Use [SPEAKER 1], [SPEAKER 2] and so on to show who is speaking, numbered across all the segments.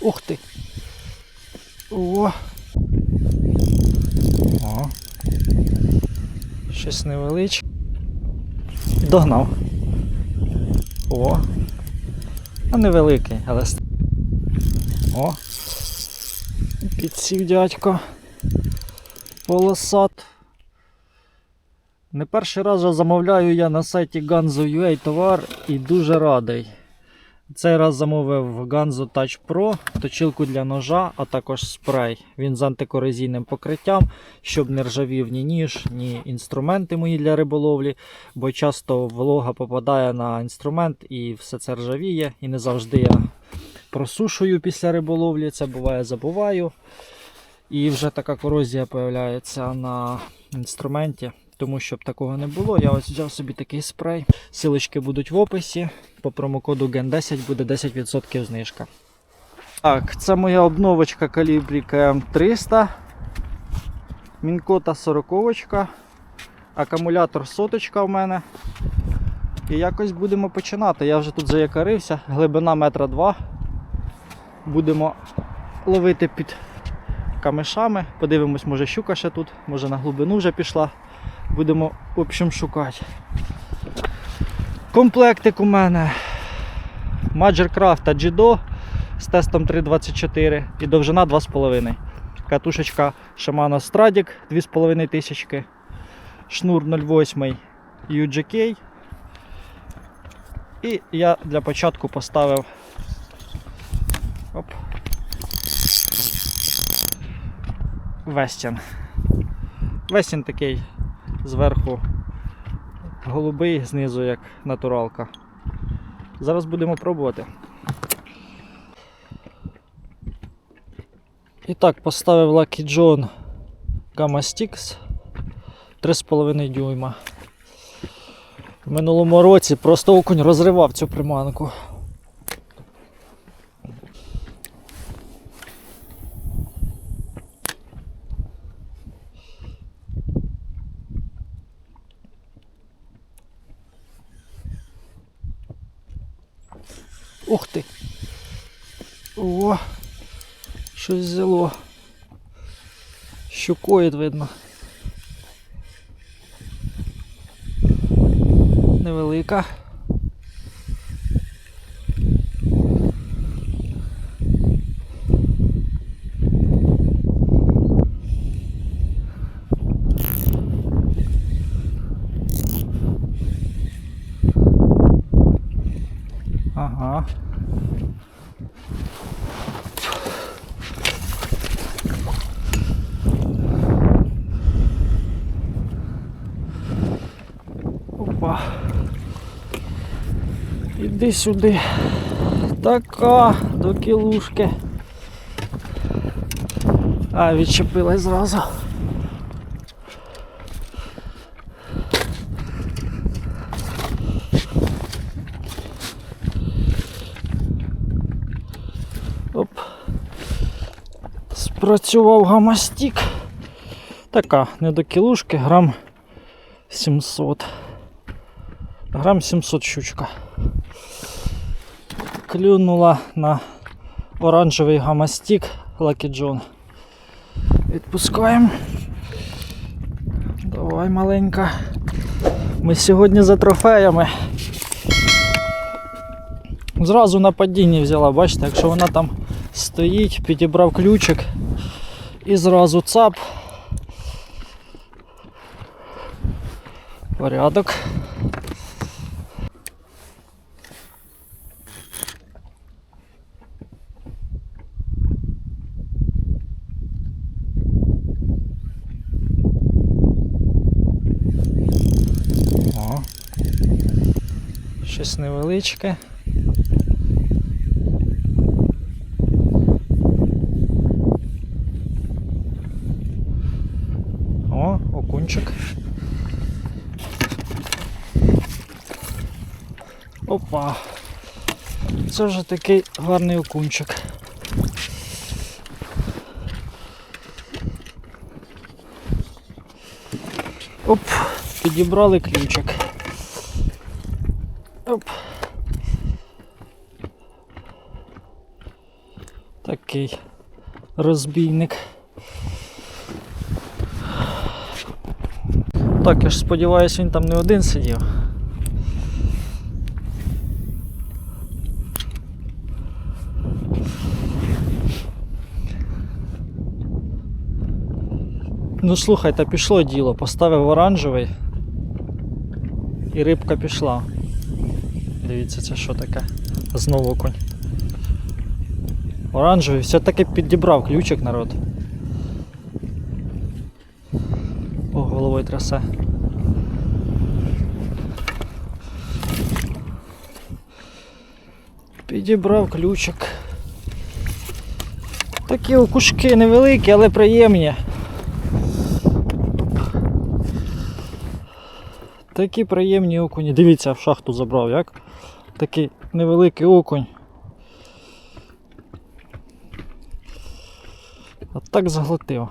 [SPEAKER 1] Ух ти. О. О. Щось невеличке. Догнав. О. А невеликий, але. О. Підсів дядько. Полосат. Не перший раз вже замовляю я на сайті Ganzo.ua товар і дуже радий. Цей раз замовив Ganzo Touch Pro, точилку для ножа, а також спрей. Він з антикорозійним покриттям, щоб не ржавів ні ніж, ні інструменти мої для риболовлі, бо часто волога попадає на інструмент і все це ржавіє. І не завжди я просушую після риболовлі, це буває забуваю. І вже така корозія з'являється на інструменті. Тому щоб такого не було, я ось взяв собі такий спрей. Силочки будуть в описі. По промокоду GEN10 буде 10% знижка. Так, це моя обновочка калібрі КМ300. Мінкота 40. Акумулятор соточка в мене. І якось будемо починати. Я вже тут заякарився, глибина метра два. Будемо ловити під камешами. Подивимось, може щука ще тут, може на глибину вже пішла. Будемо в общем шукати. Комплектик у мене Major Craft та Jido з тестом 3.24 і довжина 2,5. Катушечка Shimano Stradic 2500. Шнур 08 UGK. І я для початку поставив оп, Вестін. Вестін такий зверху голубий, знизу як натуралка. Зараз будемо пробувати. І так, поставив Lucky John Gamma Sticks 3,5 дюйма. В минулому році просто окунь розривав цю приманку. Ух ти! О! Щось взяло. Щукоїд видно. Невелика. Ага. Опа. Іди сюди. Така до кілушки. А, відчепилась зразу. Оп. Спрацював гамастік. Така, не до кілушки, грам 700. Грам 700 щучка. Клюнула на оранжевий гамастік Lucky John. Відпускаємо. Давай маленька. Ми сьогодні за трофеями. Зразу на падінні взяла, бачите, якщо вона там стоїть, підібрав ключик і зразу цап. Порядок. О. Щось невеличке. О, окунчик. Опа. Це вже такий гарний окунчик. Оп, підібрали ключик. Оп. Такий розбійник. Так, я ж сподіваюся, він там не один сидів. Ну слухайте, пішло діло. Поставив оранжевий і рибка пішла. Дивіться, це що таке? Знову окунь. Оранжевий, все-таки підібрав ключик народ. О, головою трясе. Підібрав ключик. Такі окушки невеликі, але приємні. Такі приємні окуні. Дивіться, в шахту забрав, як? Такий невеликий окунь. А так заглотив.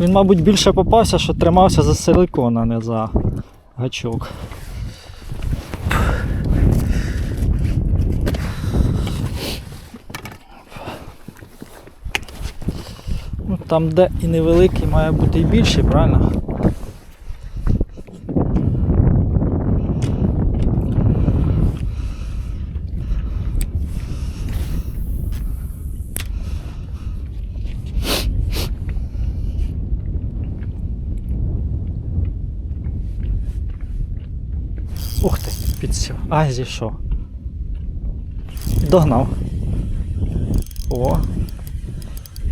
[SPEAKER 1] Він, мабуть, більше попався, що тримався за силикон, а не за гачок. Ну, там, де і невеликий, має бути і більший, правильно? Ух ти, підсів. А, зійшов. Догнав. О,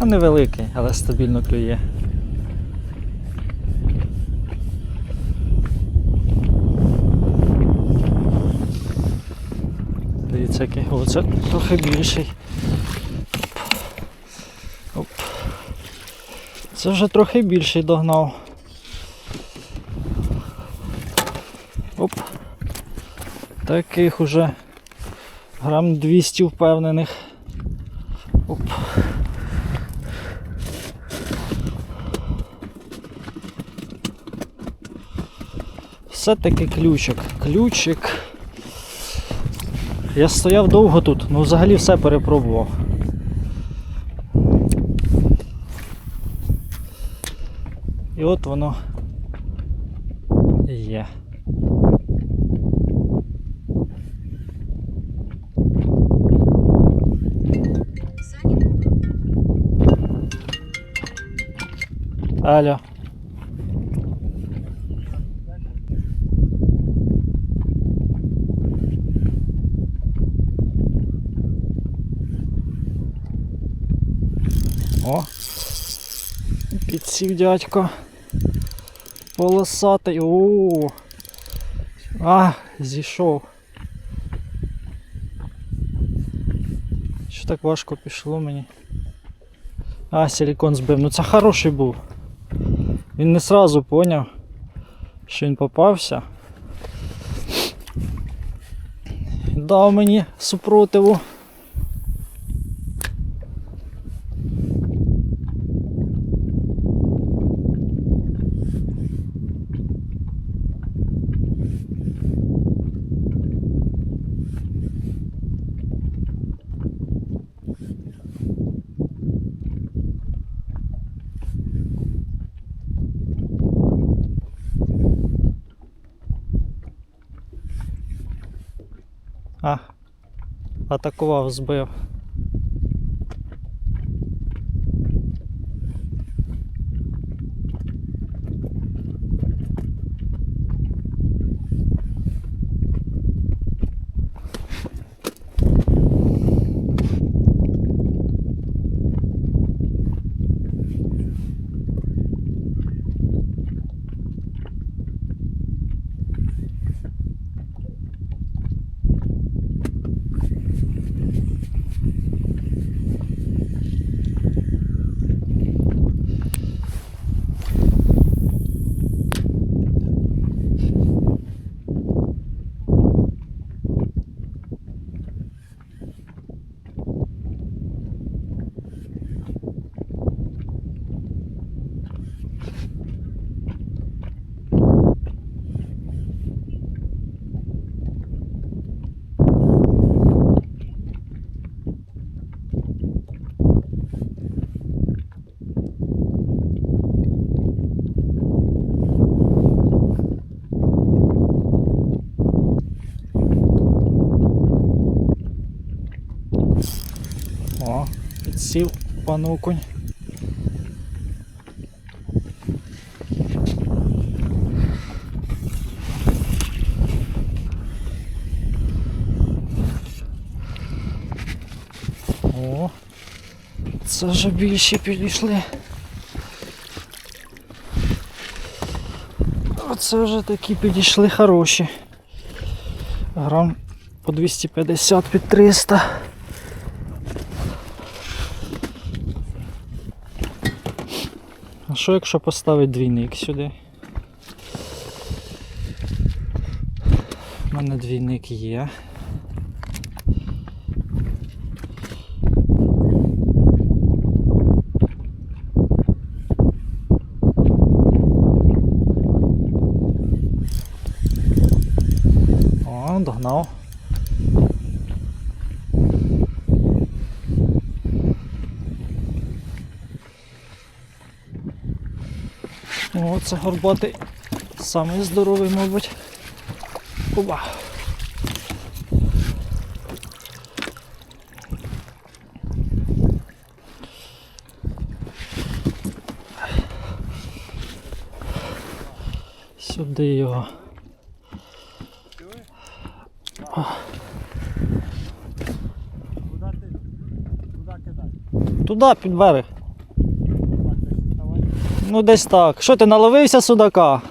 [SPEAKER 1] Ну, невеликий, але стабільно клює. Дивіться, який. О, це трохи більший. Оп. Це вже трохи більший догнав. Оп. Таких уже грам 200 впевнених. Оп. Все-таки ключик. Ключик. Я стояв довго тут, ну взагалі все перепробував. І от воно є. Алло. О! Підсів дядько. Полосатий. О! А, зійшов. Що так важко пішло мені? А, силикон збив. Ну це хороший був. Він не сразу поняв, що він попався. Дав мені супротиву. А, атакував, збив. Пан окунь. О, це вже більше підійшли. Оце вже такі підійшли хороші. Грам по 250 під 300. Що якщо поставити двійник сюди? У мене двійник є. О, догнав. О, це горбатий. Самий здоровий, мабуть. Оба. Сюди його.
[SPEAKER 2] Куда?
[SPEAKER 1] Туди під берег. Ну десь так. Що ти наловився судака?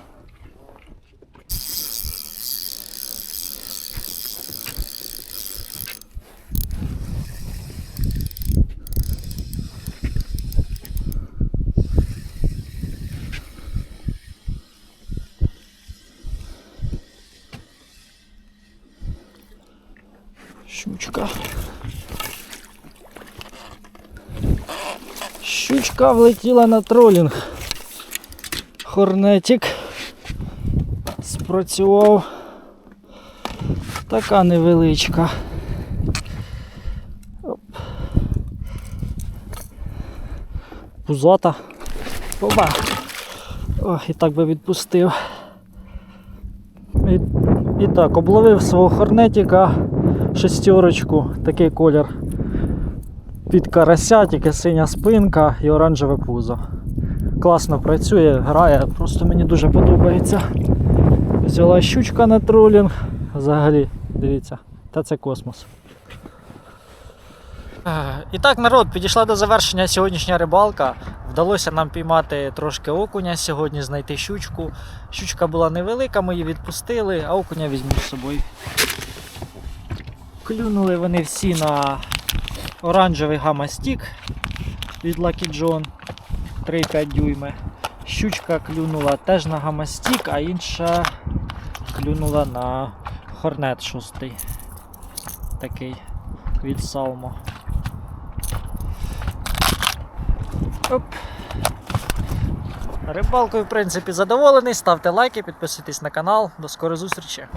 [SPEAKER 1] Щучка. Щучка влетіла на тролінг. Хорнетик спрацював. Така невеличка. Оп. Пузата. Оба. О, і так би відпустив. І, і так, обловив свого хорнетика шестерочку, такий колір під карася, тільки синя спинка і оранжеве пузо. Класно працює, грає, просто мені дуже подобається. Взяла щучка на тролінг. Взагалі, дивіться, та це космос. І так, народ, підійшла до завершення сьогоднішня рибалка. Вдалося нам піймати трошки окуня сьогодні, знайти щучку. Щучка була невелика, ми її відпустили, а окуня візьму з собою. Клюнули вони всі на оранжевий гамма-стік від Lucky John 3,5 дюйми. Щучка клюнула теж на гамма-стік, а інша клюнула на Hornet 6. Такий від Salmo. Оп. Рибалкою, в принципі, задоволений. Ставте лайки, підписуйтесь на канал. До скорої зустрічі.